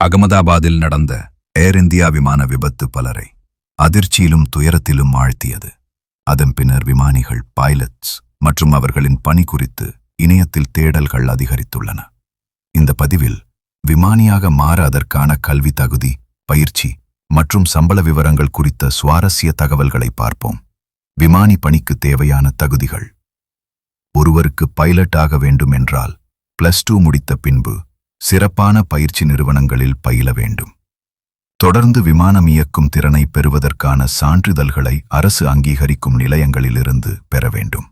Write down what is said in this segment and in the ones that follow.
அகமதாபாத்தில் நடந்த ஏர் இந்தியா விமான விபத்து பலரை அதிர்ச்சியிலும் துயரத்திலும் ஆழ்த்தியது. அதன் பின்னர் விமானிகள் பைலட்ஸ் மற்றும் அவர்களின் பணி குறித்து இணையத்தில் தேடல்கள் அதிகரித்துள்ளன. இந்த பதிவில் விமானியாக மாற அதற்கான கல்வி தகுதி பயிற்சி மற்றும் சம்பள விவரங்கள் குறித்த சுவாரஸ்ய தகவல்களை பார்ப்போம். விமானி பணிக்கு தேவையான தகுதிகள். ஒருவருக்கு பைலட் ஆக வேண்டும் என்றால் பிளஸ் டூ முடித்த பின்பு சிறப்பான பயிற்சி நிறுவனங்களில் பயில வேண்டும். தொடர்ந்து விமானம் இயக்கும் திறனை பெறுவதற்கான சான்றிதழ்களை அரசு அங்கீகரிக்கும் நிலையங்களிலிருந்து பெற வேண்டும்.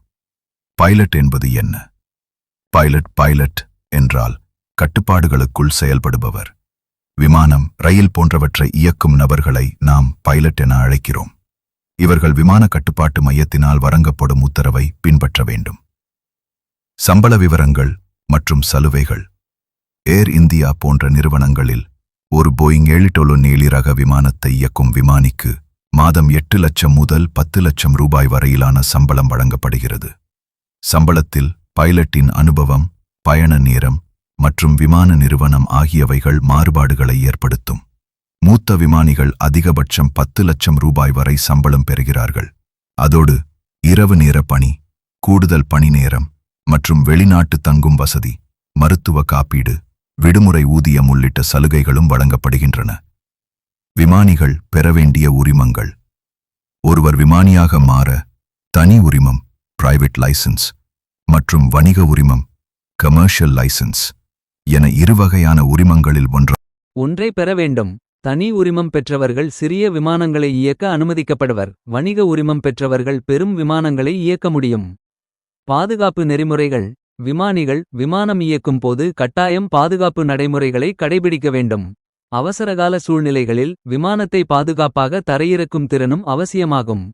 பைலட் என்பது என்ன? பைலட் பைலட் என்றால் கட்டுப்பாடுகளுக்குள் செயல்படுபவர். விமானம் ரயில் போன்றவற்றை இயக்கும் நபர்களை நாம் பைலட் என அழைக்கிறோம். இவர்கள் விமான கட்டுப்பாட்டு மையத்தினால் வழங்கப்படும் உத்தரவை பின்பற்ற வேண்டும். சம்பள விவரங்கள் மற்றும் சலுகைகள். ஏர் இந்தியா போன்ற நிறுவனங்களில் ஒரு போயிங் ஏழு நீளி ரக விமானத்தை இயக்கும் விமானிக்கு மாதம் எட்டு லட்சம் முதல் பத்து லட்சம் ரூபாய் வரையிலான சம்பளம் வழங்கப்படுகிறது. சம்பளத்தில் பைலட்டின் அனுபவம் பயண நேரம் மற்றும் விமான நிறுவனம் ஆகியவைகள் மாறுபாடுகளை ஏற்படுத்தும். மூத்த விமானிகள் அதிகபட்சம் பத்து லட்சம் ரூபாய் வரை சம்பளம் பெறுகிறார்கள். அதோடு இரவு நேர பணி கூடுதல் பணி நேரம் மற்றும் வெளிநாட்டு தங்கும் வசதி மருத்துவ காப்பீடு விடுமுறை ஊதியம் உள்ளிட்ட சலுகைகளும் வழங்கப்படுகின்றன. விமானிகள் பெற வேண்டிய உரிமங்கள். ஒருவர் விமானியாக மாற தனி உரிமம் பிரைவேட் லைசன்ஸ் மற்றும் வணிக உரிமம் கமர்ஷியல் லைசன்ஸ் என இருவகையான உரிமங்களில் ஒன்று ஒன்றை பெற வேண்டும். தனி உரிமம் பெற்றவர்கள் சிறிய விமானங்களை இயக்க அனுமதிக்கப்படுவர். வணிக உரிமம் பெற்றவர்கள் பெரும் விமானங்களை இயக்க முடியும். பாதுகாப்பு நெறிமுறைகள் விமானிகள் விமானம் இயக்கும் போது கட்டாயம் பாதுகாப்பு நடைமுறைகளை கடைபிடிக்க வேண்டும். அவசரகால சூழ்நிலைகளில் விமானத்தை பாதுகாப்பாக தரையிறக்கும் திறனும் அவசியமாகும்.